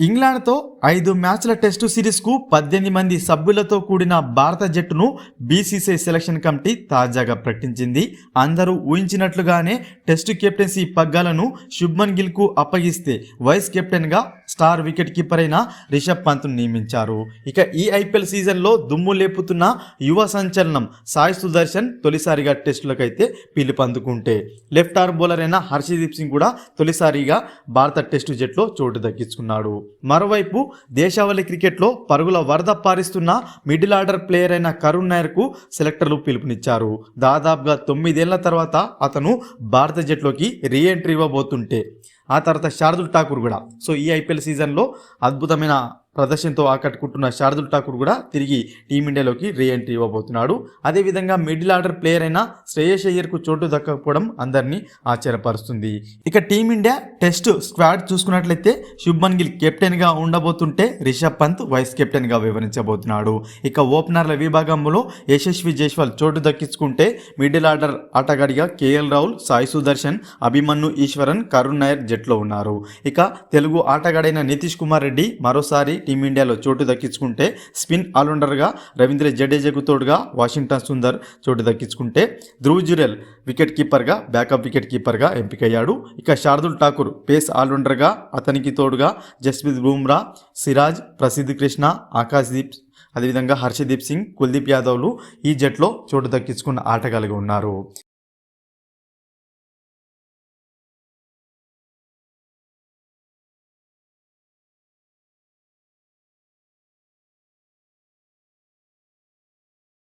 ఇంగ్లాండ్తో ఐదు మ్యాచ్ల టెస్టు సిరీస్కు పద్దెనిమిది మంది సభ్యులతో కూడిన భారత జట్టును బీసీసీఐ సెలక్షన్ కమిటీ తాజాగా ప్రకటించింది. అందరూ ఊహించినట్లుగానే టెస్టు కెప్టెన్సీ పగ్గాలను శుభ్మన్ గిల్కు అప్పగిస్తే వైస్ కెప్టెన్గా స్టార్ వికెట్ కీపర్ అయిన రిషబ్ పంత్ను నియమించారు. ఇక ఈ ఐపీఎల్ సీజన్లో దుమ్ము లేపుతున్న యువ సంచలనం సాయి సుదర్శన్ తొలిసారిగా టెస్టులకైతే పిలుపందుకుంటే. లెఫ్ట్ ఆర్మ్ బౌలర్ అయిన హర్షదీప్ సింగ్ కూడా తొలిసారిగా భారత టెస్టు జట్లో చోటు దక్కించుకున్నాడు. మరోవైపు దేశావళి క్రికెట్లో పరుగుల వరద పారిస్తున్న మిడిల్ ఆర్డర్ ప్లేయర్ అయిన కరుణ్ నాయర్కు సెలెక్టర్లు పిలుపునిచ్చారు. దాదాపుగా తొమ్మిదేళ్ళ తర్వాత అతను భారత జట్లోకి రీ ఎంట్రీ ఇవ్వబోతుంటే ఆ తర్వాత శార్దుల్ ఠాకూర్ కూడా. సో ఈ ఐపీఎల్ సీజన్లో అద్భుతమైన ప్రదర్శనతో ఆకట్టుకుంటున్న శార్దుల్ ఠాకూర్ కూడా తిరిగి టీమిండియాలోకి రీ ఎంట్రీ ఇవ్వబోతున్నాడు. అదేవిధంగా మిడిల్ ఆర్డర్ ప్లేయర్ అయిన శ్రేయస్ అయ్యర్కు చోటు దక్కకపోవడం అందరినీ ఆశ్చర్యపరుస్తుంది. ఇక టీమిండియా టెస్ట్ స్క్వాడ్ చూసుకున్నట్లయితే శుభ్మన్ గిల్ కెప్టెన్గా ఉండబోతుంటే రిషబ్ పంత్ వైస్ కెప్టెన్గా వివరించబోతున్నాడు. ఇక ఓపెనర్ల విభాగంలో యశస్వి జైస్వాల్ చోటు దక్కించుకుంటే మిడిల్ ఆర్డర్ ఆటగాడిగా కేఎల్ రాహుల్ సాయి సుదర్శన్ అభిమన్యు ఈశ్వరన్ కరుణ్ నాయర్ జట్లో ఉన్నారు. ఇక తెలుగు ఆటగాడైన నితీష్ కుమార్ రెడ్డి మరోసారి టీమిండియాలో చోటు దక్కించుకుంటే స్పిన్ ఆల్రౌండర్గా రవీంద్ర జడేజాకు తోడుగా వాషింగ్టన్ సుందర్ చోటు దక్కించుకుంటే ధ్రువ్ జురెల్ వికెట్ కీపర్గా బ్యాకప్ వికెట్ కీపర్గా ఎంపికయ్యాడు. ఇక శార్దుల్ ఠాకూర్ పేస్ ఆల్రౌండర్గా అతనికి తోడుగా జస్ప్రీత్ బుమ్రా సిరాజ్ ప్రసిద్ధ్ కృష్ణ ఆకాశ్దీప్ అదేవిధంగా హర్షదీప్ సింగ్ కుల్దీప్ యాదవ్లు ఈ జట్లో చోటు దక్కించుకున్న ఆటగాలుగా ఉన్నారు.